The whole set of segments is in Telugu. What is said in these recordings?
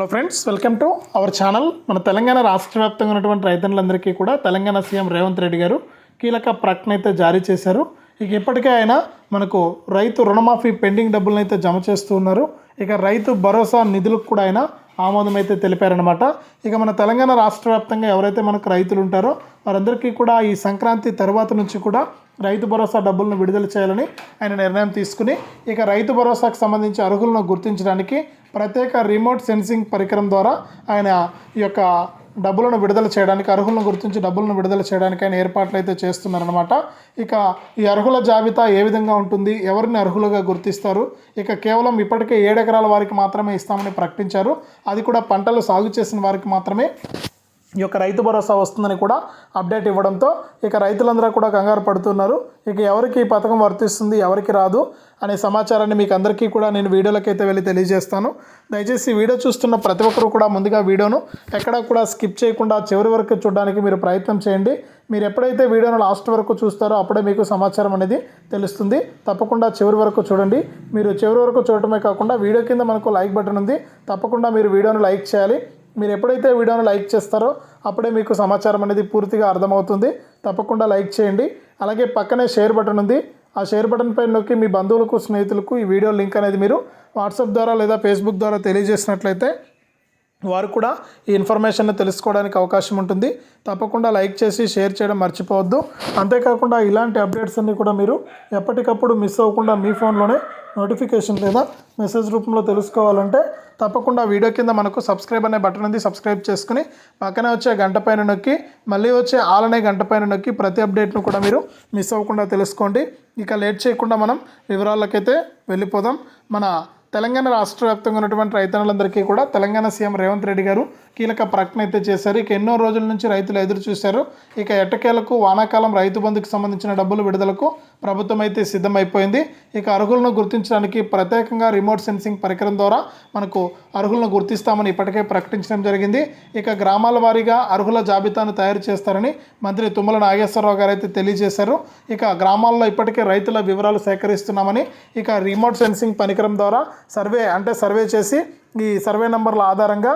Hello friends welcome to our channel. మన తెలంగాణ రాష్ట్ర వ్యాప్తంగా ఉన్నటువంటి రైతన్నులందరికీ కూడా తెలంగాణ సీఎం రేవంత్ రెడ్డి గారు కీలక ప్రకటన అయితే జారీ చేశారు. ఇక ఇప్పటికే ఆయన మనకు రైతు రుణమాఫీ పెండింగ్ డబ్బులను అయితే జమ చేస్తూ ఉన్నారు. ఇక రైతు భరోసా నిధులకు కూడా ఆయన ఆమోదం అయితే తెలిపారనమాట ఇక మన తెలంగాణ రాష్ట్ర వ్యాప్తంగా ఎవరైతే మనకు రైతులు ఉంటారో వారందరికీ కూడా ఈ సంక్రాంతి తర్వాత నుంచి కూడా రైతు భరోసా డబ్బులను విడుదల చేయాలని ఆయన నిర్ణయం తీసుకుని ఇక రైతు భరోసాకు సంబంధించి అర్హులను గుర్తించడానికి ప్రత్యేక రిమోట్ సెన్సింగ్ పరికరం ద్వారా ఆయన ఈ యొక్క డబ్బులను విడుదల చేయడానికి అర్హులను గుర్తించి డబ్బులను విడుదల చేయడానికి ఆయన ఏర్పాట్లు అయితే చేస్తున్నారనమాట ఇక ఈ అర్హుల జాబితా ఏ విధంగా ఉంటుంది ఎవరిని అర్హులుగా గుర్తిస్తారు ఇక కేవలం ఇప్పటికే ఏడెకరాల వారికి మాత్రమే ఇస్తామని ప్రకటించారు. అది కూడా పంటలు సాగు చేసిన వారికి మాత్రమే ఈ యొక్క రైతు భరోసా వస్తుందని కూడా అప్డేట్ ఇవ్వడంతో ఇక రైతులందరూ కూడా కంగారు పడుతున్నారు. ఇక ఎవరికి ఈ పథకం వర్తిస్తుంది ఎవరికి రాదు అనే సమాచారాన్ని మీకు అందరికీ కూడా నేను వీడియోలకైతే వెళ్ళి తెలియజేస్తాను. దయచేసి వీడియో చూస్తున్న ప్రతి ఒక్కరు కూడా ముందుగా వీడియోను ఎక్కడా కూడా స్కిప్ చేయకుండా చివరి వరకు చూడడానికి మీరు ప్రయత్నం చేయండి. మీరు ఎప్పుడైతే వీడియోను లాస్ట్ వరకు చూస్తారో అప్పుడే మీకు సమాచారం అనేది తెలుస్తుంది. తప్పకుండా చివరి వరకు చూడండి. మీరు చివరి వరకు చూడటమే కాకుండా వీడియో కింద మనకు లైక్ బటన్ ఉంది. తప్పకుండా మీరు వీడియోను లైక్ చేయాలి. మీరు ఎప్పుడైతే వీడియోను లైక్ చేస్తారో అప్పుడే మీకు సమాచారం అనేది పూర్తిగా అర్థమవుతుంది. తప్పకుండా లైక్ చేయండి. అలాగే పక్కనే షేర్ బటన్ ఉంది. ఆ షేర్ బటన్ పైన నొక్కి మీ బంధువులకు స్నేహితులకు ఈ వీడియో లింక్ అనేది మీరు వాట్సాప్ ద్వారా లేదా ఫేస్బుక్ ద్వారా తెలియజేసినట్లయితే వారు కూడా ఈ ఇన్ఫర్మేషన్ తెలుసుకోవడానికి అవకాశం ఉంటుంది. తప్పకుండా లైక్ చేసి షేర్ చేయడం మర్చిపోవద్దు. అంతేకాకుండా ఇలాంటి అప్డేట్స్ అన్నీ కూడా మీరు ఎప్పటికప్పుడు మిస్ అవ్వకుండా మీ ఫోన్లోనే నోటిఫికేషన్ లేదా మెసేజ్ రూపంలో తెలుసుకోవాలంటే తప్పకుండా వీడియో కింద మనకు సబ్స్క్రైబ్ అనే బటన్ ఉంది సబ్స్క్రైబ్ చేసుకుని పక్కనే వచ్చే గంట పైన నొక్కి మళ్ళీ వచ్చే ఆల్ అనే గంట పైన నొక్కి ప్రతి అప్డేట్ను కూడా మీరు మిస్ అవ్వకుండా తెలుసుకోండి. ఇక లేట్ చేయకుండా మనం వివరాలకైతే వెళ్ళిపోదాం. మన తెలంగాణ రాష్ట్ర వ్యాప్తంగా ఉన్నటువంటి రైతన్నులందరికీ కూడా తెలంగాణ సీఎం రేవంత్ రెడ్డి గారు కీలక ప్రకటన అయితే చేశారు. ఇక ఎన్నో రోజుల నుంచి రైతులు ఎదురు చూశారు. ఇక ఎట్టకేలకు వానాకాలం రైతు బంధుకు సంబంధించిన డబ్బులు విడుదలకు ప్రభుత్వం అయితే సిద్ధమైపోయింది. ఇక అర్హులను గుర్తించడానికి ప్రత్యేకంగా రిమోట్ సెన్సింగ్ పరికరం ద్వారా మనకు అర్హులను గుర్తిస్తామని ఇప్పటికే ప్రకటించడం జరిగింది. ఇక గ్రామాల వారీగా అర్హుల జాబితాను తయారు చేస్తారని మంత్రి తుమ్మల నాగేశ్వరరావు గారు అయితే తెలియజేశారు. ఇక గ్రామాల్లో ఇప్పటికే రైతుల వివరాలు సేకరిస్తున్నామని ఇక రిమోట్ సెన్సింగ్ పరికరం ద్వారా సర్వే అంటే సర్వే చేసి ఈ సర్వే నంబర్ల ఆధారంగా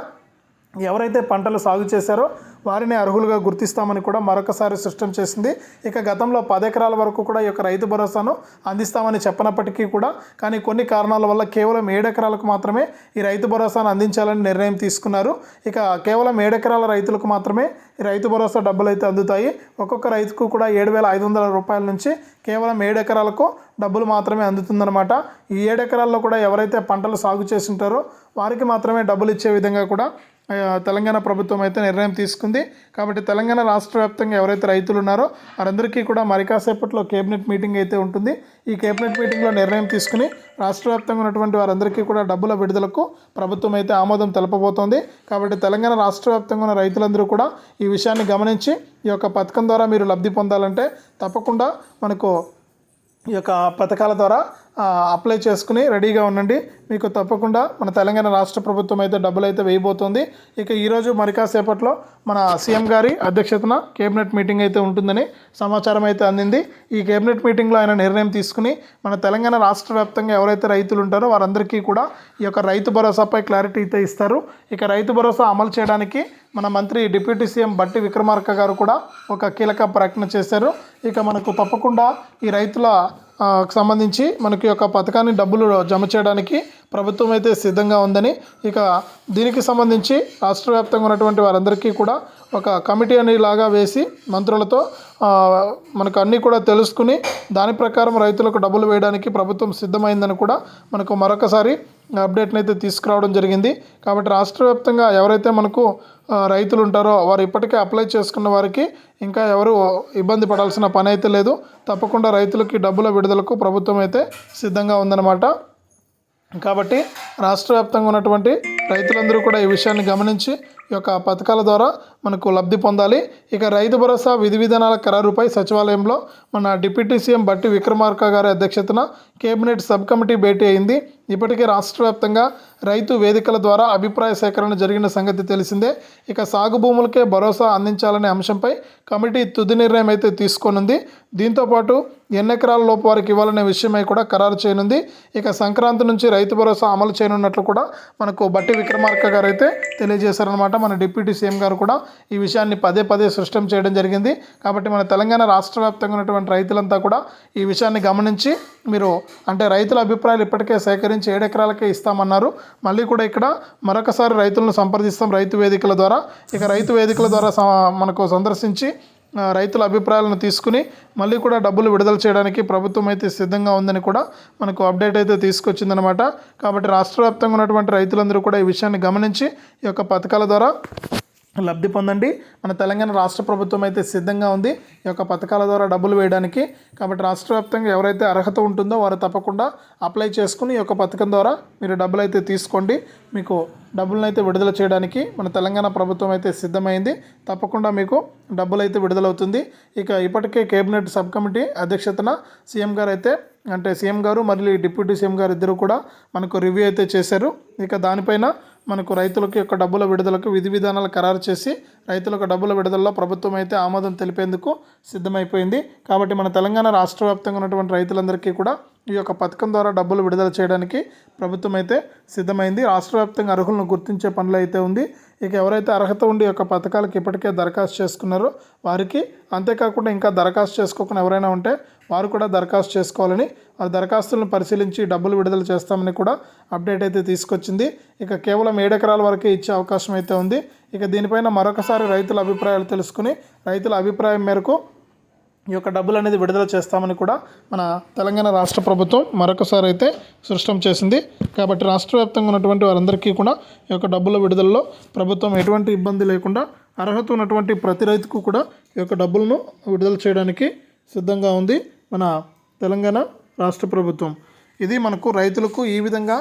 ఎవరైతే పంటలు సాగు చేశారో వారిని అర్హులుగా గుర్తిస్తామని కూడా మరొకసారి స్పష్టం చేసింది. ఇక గతంలో పదెకరాల ఎకరాల వరకు కూడా ఈ యొక్క రైతు భరోసాను అందిస్తామని చెప్పనప్పటికీ కూడా కానీ కొన్ని కారణాల వల్ల కేవలం ఏడెకరాలకు మాత్రమే ఈ రైతు భరోసాను అందించాలని నిర్ణయం తీసుకున్నారు. ఇక కేవలం ఏడెకరాల రైతులకు మాత్రమే ఈ రైతు భరోసా డబ్బులు అయితే అందుతాయి. ఒక్కొక్క రైతుకు కూడా ఏడు వేల ఐదు వందల రూపాయల నుంచి కేవలం ఏడెకరాలకు డబ్బులు మాత్రమే అందుతుందన్నమాట. ఈ ఏడెకరాల్లో కూడా ఎవరైతే పంటలు సాగు చేసి ఉంటారో వారికి మాత్రమే డబ్బులు ఇచ్చే విధంగా కూడా తెలంగాణ ప్రభుత్వం అయితే నిర్ణయం తీసుకుంది. కాబట్టి తెలంగాణ రాష్ట్ర వ్యాప్తంగా ఎవరైతే రైతులు ఉన్నారో వారందరికీ కూడా మరి కాసేపట్లో కేబినెట్ మీటింగ్ అయితే ఉంటుంది. ఈ కేబినెట్ మీటింగ్లో నిర్ణయం తీసుకుని రాష్ట్ర వ్యాప్తంగా ఉన్నటువంటి వారందరికీ కూడా డబ్బుల విడుదలకు ప్రభుత్వం అయితే ఆమోదం తెలపబోతోంది. కాబట్టి తెలంగాణ రాష్ట్ర వ్యాప్తంగా ఉన్న రైతులందరూ కూడా ఈ విషయాన్ని గమనించి ఈ యొక్క పథకం ద్వారా మీరు లబ్ధి పొందాలంటే తప్పకుండా మనకు ఈ యొక్క పథకాల ద్వారా అప్లై చేసుకుని రెడీగా ఉండండి. మీకు తప్పకుండా మన తెలంగాణ రాష్ట్ర ప్రభుత్వం అయితే డబ్బులు అయితే వేయబోతోంది. ఇక ఈరోజు మరికాసేపట్లో మన సీఎం గారి అధ్యక్షతన కేబినెట్ మీటింగ్ అయితే ఉంటుందని సమాచారం అయితే అందింది. ఈ కేబినెట్ మీటింగ్లో ఆయన నిర్ణయం తీసుకుని మన తెలంగాణ రాష్ట్ర వ్యాప్తంగా ఎవరైతే రైతులు ఉంటారో వారందరికీ కూడా ఈ యొక్క రైతు భరోసాపై క్లారిటీ అయితే ఇస్తారు. ఇక రైతు భరోసా అమలు చేయడానికి మన మంత్రి డిప్యూటీ సీఎం బట్టి విక్రమార్క గారు కూడా ఒక కీలక ప్రకటన చేశారు. ఇక మనకు తప్పకుండా ఈ రైతుల సంబంధించి మనకి యొక్క పథకాన్ని డబ్బులు జమ చేయడానికి ప్రభుత్వం అయితే సిద్ధంగా ఉందని ఇక దీనికి సంబంధించి రాష్ట్ర వ్యాప్తంగా ఉన్నటువంటి వారందరికీ కూడా ఒక కమిటీ అని లాగా వేసి మంత్రులతో మనకు అన్నీ కూడా తెలుసుకుని దాని ప్రకారం రైతులకు డబ్బులు వేయడానికి ప్రభుత్వం సిద్ధమైందని కూడా మనకు మరొకసారి అప్డేట్ని అయితే తీసుకురావడం జరిగింది. కాబట్టి రాష్ట్ర వ్యాప్తంగా ఎవరైతే మనకు రైతులు ఉంటారో వారు ఇప్పటికే అప్లై చేసుకున్న వారికి ఇంకా ఎవరు ఇబ్బంది పడాల్సిన పని అయితే లేదు. తప్పకుండా రైతులకి డబ్బుల విడుదలకు ప్రభుత్వం అయితే సిద్ధంగా ఉందన్నమాట. కాబట్టి రాష్ట్ర వ్యాప్తంగా ఉన్నటువంటి రైతులందరూ కూడా ఈ విషయాన్ని గమనించి ఈ యొక్క పథకాల ద్వారా మనకు లబ్ధి పొందాలి. ఇక రైతు భరోసా విధి విధానాల ఖరారుపై సచివాలయంలో మన డిప్యూటీ సీఎం బట్టి విక్రమార్క గారి అధ్యక్షతన కేబినెట్ సబ్ కమిటీ భేటీ అయింది. ఇప్పటికే రాష్ట్ర వ్యాప్తంగా రైతు వేదికల ద్వారా అభిప్రాయ సేకరణ జరిగిన సంగతి తెలిసిందే. ఇక సాగు భూములకే భరోసా అందించాలనే అంశంపై కమిటీ తుది నిర్ణయం అయితే తీసుకోనుంది. దీంతోపాటు ఎన్ని ఎకరాల లోపు వారికి ఇవ్వాలనే విషయమై కూడా ఖరారు చేయనుంది. ఇక సంక్రాంతి నుంచి రైతు భరోసా అమలు చేయనున్నట్లు కూడా మనకు బట్టి భట్టి విక్రమార్క గారు అయితే తెలియజేశారనమాట మన డిప్యూటీ సీఎం గారు కూడా ఈ విషయాన్ని పదే పదే సృష్టం చేయడం జరిగింది. కాబట్టి మన తెలంగాణ రాష్ట్ర వ్యాప్తంగా ఉన్నటువంటి రైతులంతా కూడా ఈ విషయాన్ని గమనించి మీరు అంటే రైతుల అభిప్రాయాలు ఇప్పటికే సేకరించి ఏడు ఎకరాలకే ఇస్తామన్నారు. మళ్ళీ కూడా ఇక్కడ మరొకసారి రైతులను సంప్రదిస్తాం రైతు వేదికల ద్వారా. ఇక రైతు వేదికల ద్వారా స- మనకు సందర్శించి రైతుల అభిప్రాయాలను తీసుకుని మళ్ళీ కూడా డబ్బులు విడుదల చేయడానికి ప్రభుత్వం అయితే సిద్ధంగా ఉందని కూడా మనకు అప్డేట్ అయితే తీసుకొచ్చిందనమాట కాబట్టి రాష్ట్ర వ్యాప్తంగా ఉన్నటువంటి రైతులందరూ కూడా ఈ విషయాన్ని గమనించి ఈ యొక్క పథకాల ద్వారా లబ్ధి పొందండి. మన తెలంగాణ రాష్ట్ర ప్రభుత్వం అయితే సిద్ధంగా ఉంది. ఈ యొక్క పథకాల ద్వారా డబ్బులు వేయడానికి. కాబట్టి రాష్ట్ర వ్యాప్తంగా ఎవరైతే అర్హత ఉంటుందో వారు తప్పకుండా అప్లై చేసుకుని ఈ యొక్క పథకం ద్వారా మీరు డబ్బులు అయితే తీసుకోండి. మీకు డబ్బులను అయితే విడుదల చేయడానికి మన తెలంగాణ ప్రభుత్వం అయితే సిద్ధమైంది. తప్పకుండా మీకు డబ్బులు అయితే విడుదలవుతుంది. ఇక ఇప్పటికే కేబినెట్ సబ్ కమిటీ అధ్యక్షతన సీఎం గారు అయితే అంటే సీఎం గారు మరియు డిప్యూటీ సీఎం గారు ఇద్దరు కూడా మనకు రివ్యూ అయితే చేశారు. ఇక దానిపైన మనకు రైతులకు యొక్క డబ్బుల విడుదలకు విధి విధానాలు ఖరారు చేసి రైతులకు డబ్బుల విడుదలలో ప్రభుత్వం అయితే ఆమోదం తెలిపేందుకు సిద్ధమైపోయింది. కాబట్టి మన తెలంగాణ రాష్ట్ర వ్యాప్తంగా ఉన్నటువంటి రైతులందరికీ కూడా ఈ యొక్క పథకం ద్వారా డబ్బులు విడుదల చేయడానికి ప్రభుత్వం అయితే సిద్ధమైంది. రాష్ట్ర వ్యాప్తంగా అర్హులను గుర్తించే పనులు అయితే ఉంది. ఇక ఎవరైతే అర్హత ఉండి యొక్క పథకాలకు ఇప్పటికే దరఖాస్తు చేసుకున్నారో వారికి అంతేకాకుండా ఇంకా దరఖాస్తు చేసుకోకుండా ఎవరైనా ఉంటే వారు కూడా దరఖాస్తు చేసుకోవాలని ఆ దరఖాస్తులను పరిశీలించి డబ్బులు విడుదల చేస్తామని కూడా అప్డేట్ అయితే తీసుకొచ్చింది. ఇక కేవలం ఏడు ఎకరాల వరకే ఇచ్చే అవకాశం అయితే ఉంది. ఇక దీనిపైన మరొకసారి రైతుల అభిప్రాయాలు తెలుసుకుని రైతుల అభిప్రాయం మేరకు ఈ యొక్క డబ్బులు అనేది విడుదల చేస్తామని కూడా మన తెలంగాణ రాష్ట్ర ప్రభుత్వం మరొకసారి అయితే సృష్టం చేసింది. కాబట్టి రాష్ట్ర వ్యాప్తంగా ఉన్నటువంటి వారందరికీ కూడా ఈ యొక్క డబ్బుల విడుదలలో ప్రభుత్వం ఎటువంటి ఇబ్బంది లేకుండా అర్హత ఉన్నటువంటి ప్రతి రైతుకు కూడా ఈ యొక్క డబ్బులను విడుదల చేయడానికి సిద్ధంగా ఉంది మన తెలంగాణ రాష్ట్ర ప్రభుత్వం. ఇది మనకు రైతులకు ఈ విధంగా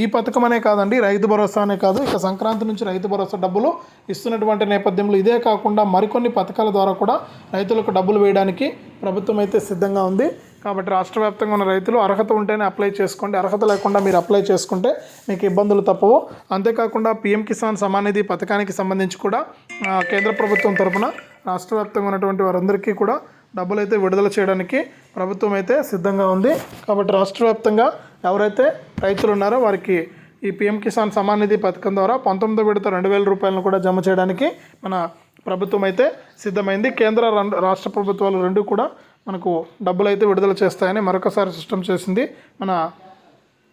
ఈ పథకం అనే కాదండి రైతు భరోసా అనే కాదు. ఇక సంక్రాంతి నుంచి రైతు భరోసా డబ్బులు ఇస్తున్నటువంటి నేపథ్యంలో ఇదే కాకుండా మరికొన్ని పథకాల ద్వారా కూడా రైతులకు డబ్బులు వేయడానికి ప్రభుత్వం అయితే సిద్ధంగా ఉంది. కాబట్టి రాష్ట్ర వ్యాప్తంగా ఉన్న రైతులు అర్హత ఉంటేనే అప్లై చేసుకోండి. అర్హత లేకుండా మీరు అప్లై చేసుకుంటే మీకు ఇబ్బందులు తప్పవు. అంతేకాకుండా పిఎం కిసాన్ సమానిధి పథకానికి సంబంధించి కూడా కేంద్ర ప్రభుత్వం తరపున రాష్ట్ర వ్యాప్తంగా ఉన్నటువంటి వారందరికీ కూడా డబ్బులు అయితే విడుదల చేయడానికి ప్రభుత్వం అయితే సిద్ధంగా ఉంది. కాబట్టి రాష్ట్ర వ్యాప్తంగా ఎవరైతే రైతులు ఉన్నారో వారికి ఈ పిఎం కిసాన్ సమాన్ నిధి పథకం ద్వారా పంతొమ్మిదో విడత రెండు వేల రూపాయలను కూడా జమ చేయడానికి మన ప్రభుత్వం అయితే సిద్ధమైంది. కేంద్ర రాష్ట్ర ప్రభుత్వాలు రెండు కూడా మనకు డబ్బులు అయితే విడుదల చేస్తాయని మరొకసారి సిస్టమ్ చేసింది మన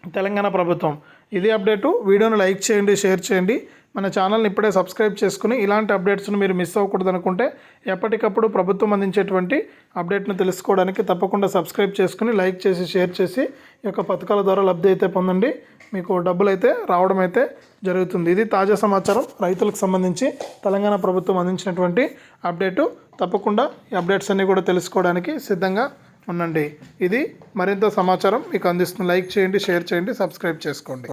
తెలంగాణ ప్రభుత్వం. ఇది అప్డేటు. వీడియోను లైక్ చేయండి షేర్ చేయండి. మన ఛానల్ని ఇప్పుడే సబ్స్క్రైబ్ చేసుకుని ఇలాంటి అప్డేట్స్ను మీరు మిస్ అవ్వకూడదు అనుకుంటే ఎప్పటికప్పుడు ప్రభుత్వం అందించేటువంటి అప్డేట్ను తెలుసుకోవడానికి తప్పకుండా సబ్స్క్రైబ్ చేసుకుని లైక్ చేసి షేర్ చేసి ఈ యొక్క పథకాల ద్వారా లబ్ధి అయితే పొందండి. మీకు డబ్బులు అయితే రావడం అయితే జరుగుతుంది. ఇది తాజా సమాచారం. రైతులకు సంబంధించి తెలంగాణ ప్రభుత్వం అందించినటువంటి అప్డేటు. తప్పకుండా ఈ అప్డేట్స్ అన్నీ కూడా తెలుసుకోవడానికి సిద్ధంగా ఉండండి. ఇది మరింత సమాచారం మీకు అందిస్తుంది లైక్ చేయండి షేర్ చేయండి సబ్స్క్రైబ్ చేసుకోండి.